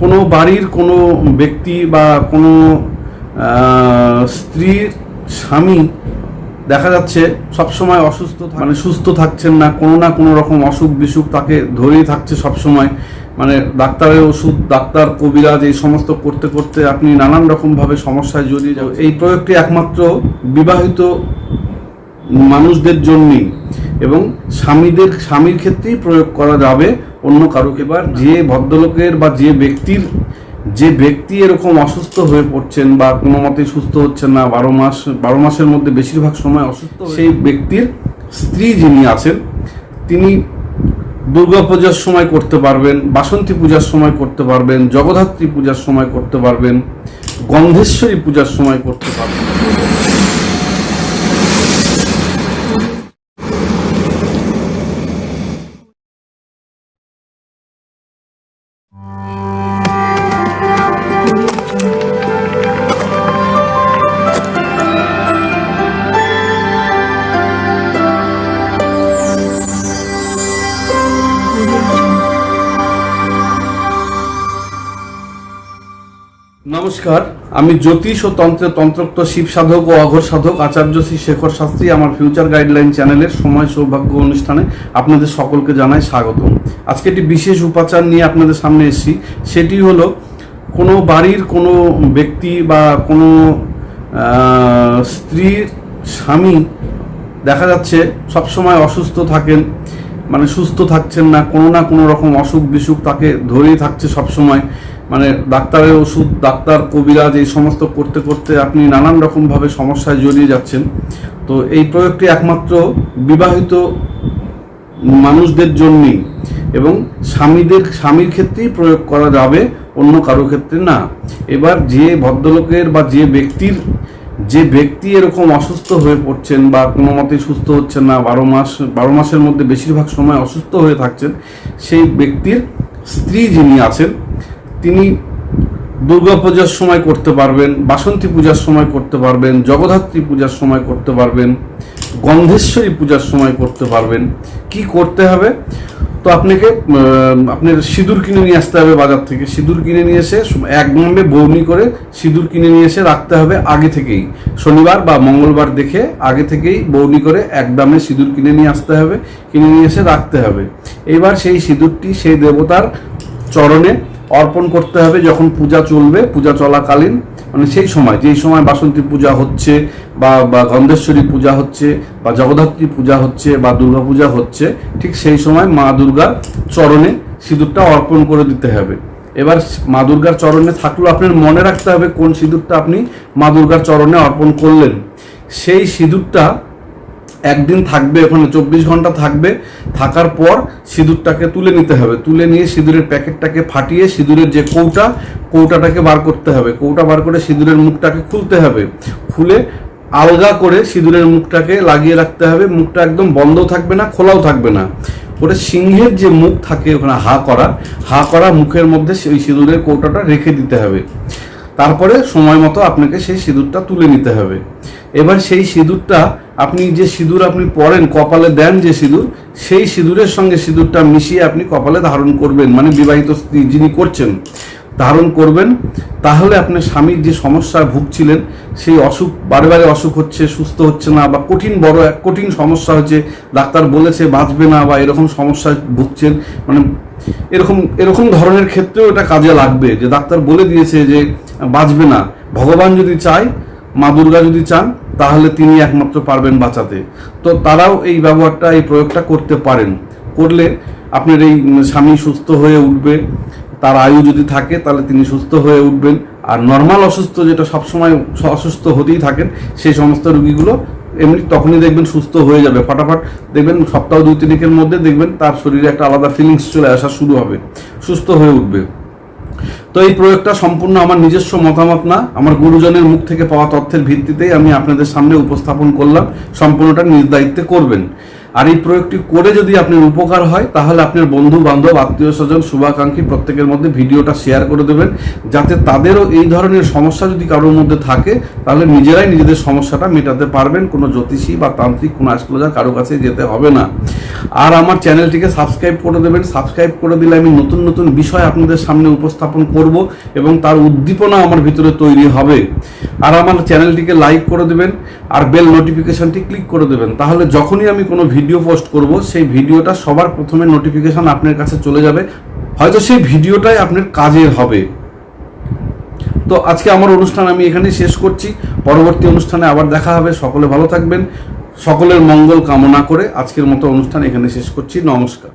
কোনো বাড়ির কোনো ব্যক্তি বা কোনো স্ত্রীর স্বামী দেখা যাচ্ছে সবসময় অসুস্থ মানে সুস্থ থাকছেন না, কোনো না কোনো রকম অসুখ বিসুখ তাকে ধরেই থাকছে সবসময়। মানে ডাক্তারের ওষুধ, ডাক্তার, কবিরাজ এই সমস্ত করতে করতে আপনি নানান রকমভাবে সমস্যায় জড়িয়ে যাবেন। এই প্রয়োগটি একমাত্র বিবাহিত মানুষদের জন্যই এবং স্বামীদের, স্বামীর ক্ষেত্রেই প্রয়োগ করা যাবে অন্য কারও এবার যে ভদ্রলোকের বা যে ব্যক্তির যে ব্যক্তি এরকম অসুস্থ হয়ে পড়ছেন বা কোনো মতে সুস্থ হচ্ছেন না বারো মাস বারো মাসের মধ্যে বেশিরভাগ সময় অসুস্থ সেই ব্যক্তির স্ত্রী যিনি আছেন তিনি দুর্গা পূজার সময় করতে পারবেন বাসন্তী পূজার সময় করতে পারবেন জগদ্ধাত্রী পূজার সময় করতে পারবেন গন্ধেশ্বরী পূজার সময় করতে পারবেন। নমস্কার, আমি জ্যোতিষ ও তন্ত্রের তন্ত্রোক্ত শিব সাধক ও অঘর সাধক আচার্য শ্রী শেখর শাস্ত্রী আমার ফিউচার গাইডলাইন চ্যানেলের সময় সৌভাগ্য অনুষ্ঠানে আপনাদের সকলকে জানাই স্বাগত আজকে একটি বিশেষ উপাচার নিয়ে আপনাদের সামনে এসেছি, সেটি হলো কোনো বাড়ির কোনো ব্যক্তি বা কোনো স্ত্রীর স্বামী দেখা যাচ্ছে সবসময় অসুস্থ থাকেন মানে সুস্থ থাকছেন না, কোনো না কোনো রকম অসুখ বিসুখ তাকে ধরেই থাকছে সবসময়। মানে ডাক্তারের ওষুধ, ডাক্তার, কবিরাজ এই সমস্ত করতে করতে আপনি নানান রকমভাবে সমস্যায় জড়িয়ে যাচ্ছেন। তো এই প্রয়োগটি একমাত্র বিবাহিত মানুষদের জন্যই এবং স্বামীদের, স্বামীর ক্ষেত্রেই প্রয়োগ করা যাবে, অন্য কারও ক্ষেত্রে না। এবার যে ভদ্রলোকের বা যে ব্যক্তির, যে ব্যক্তি এরকম অসুস্থ হয়ে পড়ছেন বা কোনো মতে সুস্থ হচ্ছেন না, বারো মাস, বারো মাসের মধ্যে বেশিরভাগ সময় অসুস্থ হয়ে থাকছেন, সেই ব্যক্তির স্ত্রী যিনি আছেন তিনি দুর্গা পূজার সময় করতে পারবেন, বাসন্তী পূজার সময় করতে পারবেন, জগদ্ধাত্রী পূজার সময় করতে পারবেন, গন্ধেশ্বরী পূজার সময় করতে পারবেন। কি করতে হবে? তো আপনাকে আপনার সিঁদুর কিনে নিয়ে আসতে হবে বাজার থেকে। সিঁদুর কিনে নিয়ে এসে এক গ্রামে বৌনি করে সিঁদুর কিনে নিয়ে এসে রাখতে হবে আগে থেকেই। শনিবার বা মঙ্গলবার দেখে আগে থেকেই বৌনি করে এক দামে সিঁদুর কিনে নিয়ে আসতে হবে, কিনে নিয়ে এসে রাখতে হবে। এবার সেই সিঁদুরটি সেই দেবতার চরণে অর্পণ করতে হবে যখন পূজা চলবে, পূজা চলাকালীন মানে সেই সময়, যেই সময় বাসন্তী পূজা হচ্ছে, বা বা গন্ধেশ্বরী পূজা হচ্ছে, বা জগদ্ধাত্রী পূজা হচ্ছে, বা দুর্গা পূজা হচ্ছে, ঠিক সেই সময় মা দুর্গার চরণে সিঁদুরটা অর্পণ করে দিতে হবে। এবার মা দুর্গার চরণে থাকলেও আপনার মনে রাখতে হবে কোন সিঁদুরটা আপনি মা দুর্গার চরণে অর্পণ করলেন। সেই সিঁদুরটা একদিন থাকবে ওখানে, চব্বিশ ঘণ্টা থাকবে। থাকার পর সিঁদুরটাকে তুলে নিতে হবে। তুলে নিয়ে সিঁদুরের প্যাকেটটাকে ফাটিয়ে সিঁদুরের যে কৌটা, কৌটাটাকে বার করতে হবে। কৌটা বার করে সিঁদুরের মুখটাকে খুলতে হবে। খুলে আলগা করে সিঁদুরের মুখটাকে লাগিয়ে রাখতে হবে। মুখটা একদম বন্ধ থাকবে না, খোলাও থাকবে না। করে সিংহের যে মুখ থাকে ওখানে হা করা হা করা মুখের মধ্যে সেই সিঁদুরের কৌটাটা রেখে দিতে হবে। তারপরে সময় মতো আপনাকে সেই সিঁদুরটা তুলে নিতে হবে। এবার সেই সিঁদুরটা আপনি যে সিঁদুর আপনি পরেন, কপালে দেন যে সিঁদুর, সেই সিঁদুরের সঙ্গে সিঁদুরটা মিশিয়ে আপনি কপালে ধারণ করবেন মানে বিবাহিত স্ত্রী যিনি করছেন, ধারণ করবেন, তাহলে আপনার স্বামীর যে সমস্যায় ভুগছিলেন, সেই অসুখ, বারে বারে অসুখ হচ্ছে, সুস্থ হচ্ছে না, বা কঠিন বড় এক কঠিন সমস্যা হচ্ছে, ডাক্তার বলেছে বাঁচবে না, বা এরকম সমস্যায় ভুগছেন মানে এরকম এরকম ধরনের ক্ষেত্রেও এটা কাজে লাগবে, যে ডাক্তার বলে দিয়েছে যে বাঁচবে না। ভগবান যদি চায় মা দুর্গা যদি চান, তাহলে তিনি একমাত্র পারবেন বাঁচাতে। তো তারাও এই ব্যবহারটা, এই প্রয়োগটা করতে পারেন। করলে আপনার এই স্বামী সুস্থ হয়ে উঠবে, তার আয়ু যদি থাকে, তাহলে তিনি সুস্থ হয়ে উঠবেন। আর নর্মাল অসুস্থ যেটা সবসময় অসুস্থ হতেই থাকেন, সেই সমস্ত রুগীগুলো এমনি তখনই দেখবেন সুস্থ হয়ে যাবে। ফটাফট দেখবেন সপ্তাহ দুই তিনেকের মধ্যে দেখবেন তার শরীরে একটা আলাদা ফিলিংস চলে আসা শুরু হবে, সুস্থ হয়ে উঠবে। তো এই প্রয়োগটা সম্পূর্ণ আমার নিজস্ব মতামত না, আমার গুরুজনের মুখ থেকে পাওয়া তথ্যের ভিত্তিতেই আমি আপনাদের সামনে উপস্থাপন করলাম, সম্পূর্ণটা নিজ দায়িত্বে করবেন। আর এই প্রয়োগটি করে যদি আপনার উপকার হয়, তাহলে আপনার বন্ধু বান্ধব আত্মীয় স্বজন শুভাকাঙ্ক্ষী প্রত্যেকের মধ্যে ভিডিওটা শেয়ার করে দেবেন, যাতে তাদেরও এই ধরনের সমস্যা যদি কারোর মধ্যে থাকে, তাহলে নিজেরাই নিজেদের সমস্যাটা মেটাতে পারবেন। কোনো জ্যোতিষী বা তান্ত্রিক, কোনো অ্যাস্ট্রোলজার কারও কাছে যেতে হবে না। আর আমার চ্যানেলটিকে সাবস্ক্রাইব করে দেবেন। সাবস্ক্রাইব করে দিলে আমি নতুন নতুন বিষয় আপনাদের সামনে উপস্থাপন করব এবং তার উদ্দীপনা আমার ভিতরে তৈরি হবে। আর আমার চ্যানেলটিকে লাইক করে দেবেন, আর বেল নোটিফিকেশনটি ক্লিক করে দেবেন। তাহলে যখনই আমি কোনো ভিডিও পোস্ট করব, সেই ভিডিওটা সবার প্রথমে নোটিফিকেশন আপনার কাছে চলে যাবে। হয়তো সেই ভিডিওটাই আপনার কাজের হবে। তো আজকে আমার অনুষ্ঠান আমি এখানেই শেষ করছি। পরবর্তী অনুষ্ঠানে আবার দেখা হবে। সকলে ভালো থাকবেন। সকলের মঙ্গল কামনা করে আজকের মতো অনুষ্ঠান এখানে শেষ করছি। নমস্কার।